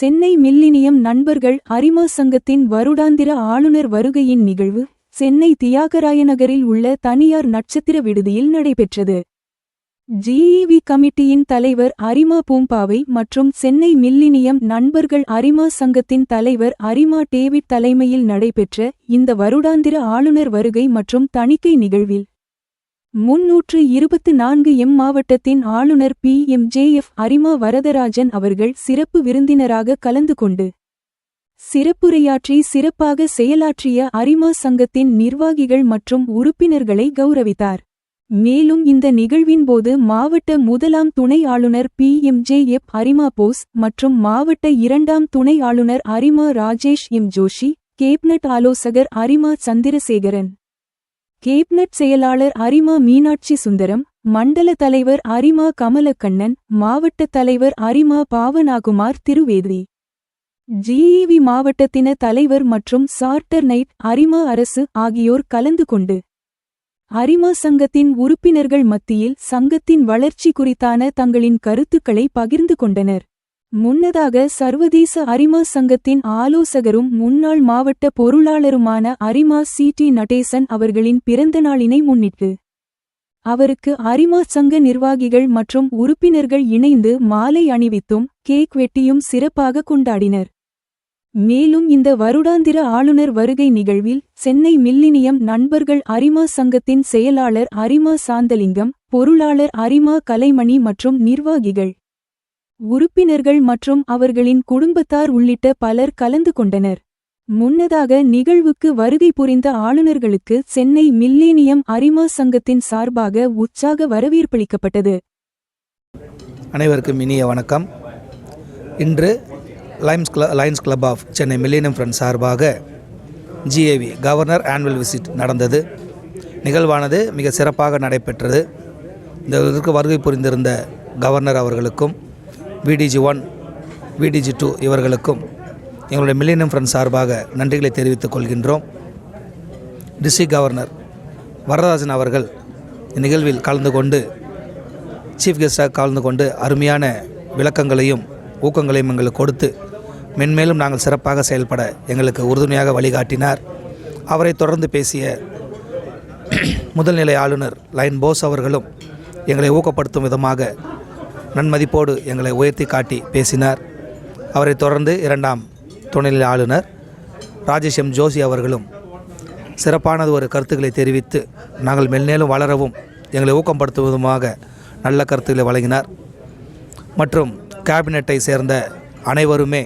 Chennai millennium நண்பர்கள் அரிமா சங்கத்தின் வருடாந்திர ஆளுநர் வருகையின் நிகழ்வு சென்னை தியாகராய நகரில் உள்ள தனியார் நட்சத்திர விடுதியில் நடைபெற்றது. ஜிஇவி கமிட்டியின் தலைவர் அரிமா பூம்பாவை மற்றும் சென்னை மில்லினியம் நண்பர்கள் அரிமா சங்கத்தின் தலைவர் அரிமா டேவிட் தலைமையில் நடைபெற்ற இந்த வருடாந்திர ஆளுநர் வருகை மற்றும் தணிக்கை நிகழ்வில் முன்னூற்று இருபத்து நான்கு எம் மாவட்டத்தின் ஆளுநர் பி எம் ஜே எஃப் அரிமா வரதராஜன் அவர்கள் சிறப்பு விருந்தினராக கலந்து கொண்டு சிறப்புரையாற்றி சிறப்பாக செயலாற்றிய அரிமா சங்கத்தின் நிர்வாகிகள் மற்றும் உறுப்பினர்களை கௌரவித்தார். மேலும் இந்த நிகழ்வின்போது மாவட்ட முதலாம் துணை ஆளுநர் பி எம் ஜே எப் அரிமா போஸ் மற்றும் மாவட்ட இரண்டாம் துணை ஆளுநர் அரிமா ராஜேஷ் எம் ஜோஷி கேப்னட் ஆலோசகர் அரிமா சந்திரசேகரன். கேப்னட் செயலாளர் அரிமா மீனாட்சி சுந்தரம் மண்டல தலைவர் அரிமா கமலக்கண்ணன் மாவட்ட தலைவர் அரிமா பாவனாகுமார் திருவேதி. ஜிஇவி மாவட்டத்தின தலைவர் மற்றும் சார்ட்டர் நைட் அரிமா அரசு ஆகியோர் கலந்து கொண்டு அரிமா சங்கத்தின் உறுப்பினர்கள் மத்தியில் சங்கத்தின் வளர்ச்சி குறித்தான தங்களின் கருத்துக்களை பகிர்ந்து கொண்டனர். முன்னதாக சர்வதேச அரிமா சங்கத்தின் ஆலோசகரும் முன்னாள் மாவட்ட பொருளாளருமான அரிமா சி டி நடேசன் அவர்களின் பிறந்தநாளினை முன்னிட்டு அவருக்கு அரிமா சங்க நிர்வாகிகள் மற்றும் உறுப்பினர்கள் இணைந்து மாலை அணிவித்தும் கேக் வெட்டியும் சிறப்பாக கொண்டாடினர். மேலும் இந்த வருடாந்திர ஆளுநர் வருகை நிகழ்வில் சென்னை மில்லினியம் நண்பர்கள் அரிமா சங்கத்தின் செயலாளர் அரிமா சாந்தலிங்கம் பொருளாளர் அரிமா கலைமணி மற்றும் நிர்வாகிகள் உறுப்பினர்கள் மற்றும் அவர்களின் குடும்பத்தார் உள்ளிட்ட பலர் கலந்து கொண்டனர். முன்னதாக நிகழ்வுக்கு வருகை புரிந்த ஆளுநர்களுக்கு சென்னை மில்லேனியம் அரிமா சங்கத்தின் சார்பாக உற்சாக வரவேற்பளிக்கப்பட்டது. அனைவருக்கும் இனிய வணக்கம். இன்று லைம்ஸ் கிள Lions Club of Chennai millennium friend சார்பாக G A V governor annual visit நடந்தது. நிகழ்வானது மிக சிறப்பாக நடைபெற்றது. இந்த இதற்கு வருகை புரிந்திருந்த கவர்னர் அவர்களுக்கும் V D G one V D G two இவர்களுக்கும் எங்களுடைய மில்லினியம் ஃப்ரெண்ட் சார்பாக நன்றிகளை தெரிவித்துக் கொள்கின்றோம். டிஸ்ட்ரிக்ட் கவர்னர் வரதராஜன் அவர்கள் இந்நிகழ்வில் கலந்து கொண்டு சீஃப் கெஸ்டாக கலந்து கொண்டு அருமையான விளக்கங்களையும் ஊக்கங்களையும் எங்களுக்கு கொடுத்து மென்மேலும் நாங்கள் சிறப்பாக செயல்பட எங்களுக்கு உறுதுணையாக வழிகாட்டினார். அவரை தொடர்ந்து பேசிய முதல்நிலை ஆளுநர் லைன் போஸ் அவர்களும் எங்களை ஊக்கப்படுத்தும் விதமாக நன்மதிப்போடு எங்களை உயர்த்தி காட்டி பேசினார். அவரை தொடர்ந்து இரண்டாம் துணைநிலை ஆளுநர் ராஜேஷ் எம். ஜோஷி அவர்களும் சிறப்பானது ஒரு கருத்துக்களை தெரிவித்து நாங்கள் மென்மேலும் வளரவும் எங்களை ஊக்கப்படுத்துவதுமாக நல்ல கருத்துக்களை வழங்கினார். மற்றும் கேபினெட்டை சேர்ந்த அனைவருமே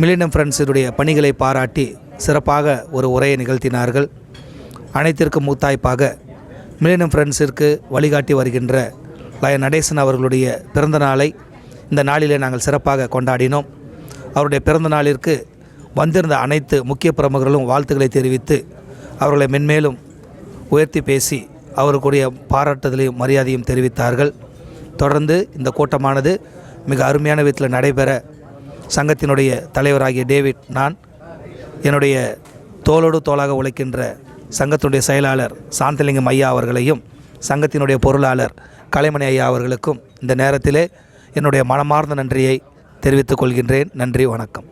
மில்லினம் ஃப்ரெண்ட்ஸினுடைய பணிகளை பாராட்டி சிறப்பாக ஒரு உரையை நிகழ்த்தினார்கள். அனைத்திற்கும் மூத்தாய்ப்பாக மில்லினம் ஃப்ரெண்ட்ஸிற்கு வழிகாட்டி வருகின்ற லய நடேசன் அவர்களுடைய பிறந்த நாளை இந்த நாளிலே நாங்கள் சிறப்பாக கொண்டாடினோம். அவருடைய பிறந்த நாளிற்கு வந்திருந்த அனைத்து முக்கிய பிரமுகர்களும் வாழ்த்துக்களை தெரிவித்து அவர்களை மென்மேலும் உயர்த்தி பேசி அவருக்குரிய பாராட்டுதலையும் மரியாதையும் தெரிவித்தார்கள். தொடர்ந்து இந்த கூட்டமானது மிக அருமையான விதத்தில் நடைபெற சங்கத்தினுடைய தலைவராகிய டேவிட் நான் என்னுடைய தோளோடு தோளாக உழைக்கின்ற சங்கத்தினுடைய செயலாளர் சாந்தலிங்கம் ஐயா அவர்களையும் சங்கத்தினுடைய பொருளாளர் கலைமணி ஐயா அவர்களுக்கும் இந்த நேரத்திலே என்னுடைய மனமார்ந்த நன்றியை தெரிவித்துக் கொள்கின்றேன். நன்றி வணக்கம்.